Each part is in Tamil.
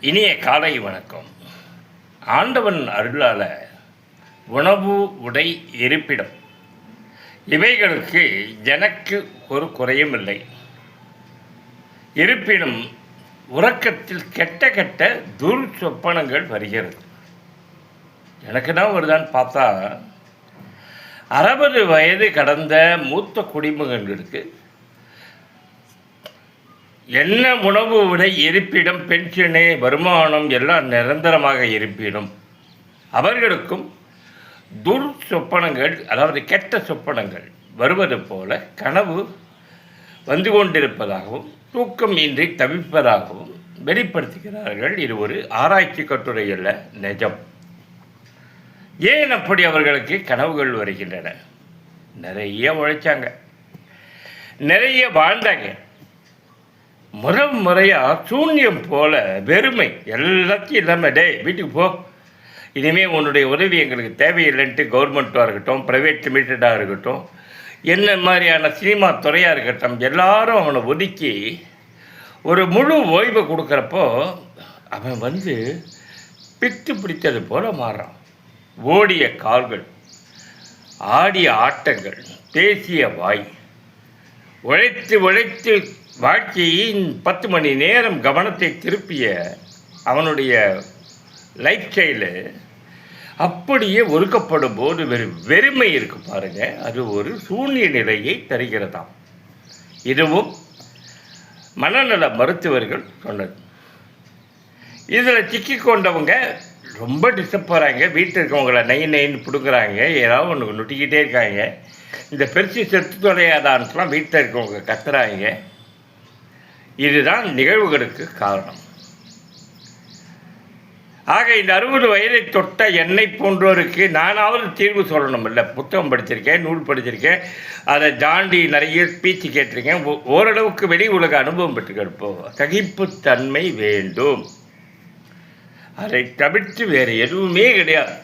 இனிய காலை வணக்கம். ஆண்டவன் அருளால உணவு உடை இருப்பிடம் இவைகளுக்கு எனக்கு ஒரு குறையும் இல்லை. இருப்பினும் உறக்கத்தில் கெட்ட கெட்ட துர் சொப்பனங்கள் வருகிறது. எனக்கு தான் வருதான்னு பார்த்தா அறுபது வயது கடந்த மூத்த குடிமகன்களுக்கு என்ன உணவு விலை இருப்பிடம் பென்ஷனு வருமானம் எல்லாம் நிரந்தரமாக இருப்பிடும். அவர்களுக்கும் துர் சொப்பனங்கள் அதாவது கெட்ட சொப்பனங்கள் வருவது போல கனவு வந்து கொண்டிருப்பதாகவும் தூக்கம் இன்றி தவிப்பதாகவும் வெளிப்படுத்துகிறார்கள். இது ஒரு ஆராய்ச்சி கட்டுரை அல்ல நிஜம். ஏன் அப்படி அவர்களுக்கு கனவுகள் வருகின்றன? நிறைய உழைச்சாங்க. நிறைய வாழ்ந்தாங்க. முறை முறையாக சூன்யம் போல வெறுமை. எல்லாத்தையும் இல்லாமல் டேய் வீட்டுக்கு போ. இனிமேல் உன்னுடைய உதவி எங்களுக்கு தேவையில்லைன்ட்டு கவர்மெண்ட்டாக இருக்கட்டும் ப்ரைவேட் லிமிட்டடாக இருக்கட்டும் என்ன மாதிரியான சினிமா துறையாக இருக்கட்டும் எல்லாரும் அவனை ஒதுக்கி ஒரு முழு ஓய்வை கொடுக்குறப்போ அவன் வந்து பித்து பிடித்தது போல மாறான். ஓடிய கால்கள் ஆடிய ஆட்டங்கள் பேசிய வாய் உழைத்து உழைத்து வாழ்க்கையின் பத்து மணி நேரம் கவனத்தை திருப்பிய அவனுடைய லைஃப் ஸ்டைலு அப்படியே ஒதுக்கப்படும் போது வெறும் வெறுமை இருக்கு பாருங்க. அது ஒரு சூன்ய நிலையை தருகிறதாம். இதுவும் மனநல மருத்துவர்கள் சொன்னது. இதில் சிக்கிக்கொண்டவங்க ரொம்ப டிஸ்டர்ப் போகிறாங்க வீட்டில் இருக்கவங்கள நை நைன்னு பிடுங்குறாங்க. ஏதாவது ஒன்று நொட்டிக்கிட்டே இருக்காங்க. இந்த பெருசு செத்து தொலையாதான்லாம் வீட்டில் இருக்கவங்க கத்துறாங்க. இதுதான் நிகழ்வுகளுக்கு காரணம். ஆக இந்த அறுபது வயதை தொட்ட என்னை போன்றோருக்கு நானாவது தீர்வு சொல்லணும் இல்லை புத்தகம் படிச்சிருக்கேன் நூல் படிச்சிருக்கேன். அதை தாண்டி நிறைய ஸ்பீச் கேட்டிருக்கேன். ஓ- ஓரளவுக்கு வெளி உலக அனுபவம் பெற்றுக்கிருப்போம் சகிப்புத்தன்மை வேண்டும். அதை தவிர்த்து வேறு எதுவுமே கிடையாது.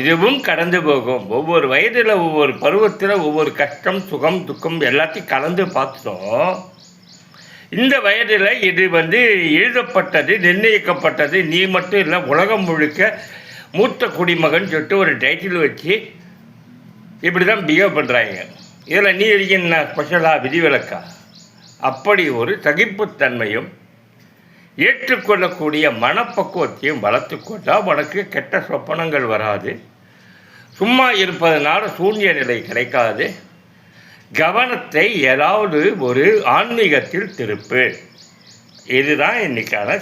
இதுவும் கடந்து போகும். ஒவ்வொரு வயதில் ஒவ்வொரு பருவத்தில் ஒவ்வொரு கஷ்டம் சுகம் துக்கம் எல்லாத்தையும் கலந்து பார்த்துட்டோம். இந்த வயதில் இது வந்து எழுதப்பட்டது நிர்ணயிக்கப்பட்டது. நீ மட்டும் இல்லை உலகம் முழுக்க மூத்த குடிமகன் சொல்லிட்டு ஒரு டைட்டில் வச்சு இப்படி தான் பிஹேவ் பண்ணுறாங்க இதில் நீ என்ன ஸ்பெஷலாக விதிவிலக்கா? அப்படி ஒரு சகிப்புத்தன்மையும் ஏற்றுக்கொள்ளக்கூடிய மனப்பக்குவத்தையும் வளர்த்துக்கொண்டால் உனக்கு கெட்ட சொப்பனங்கள் வராது. சும்மா இருப்பதனால சூன்ய நிலை கிடைக்காது. கவனத்தை ஏதாவது ஒரு ஆன்மீகத்தில் திருப்பு. இதுதான் இன்னைக்கான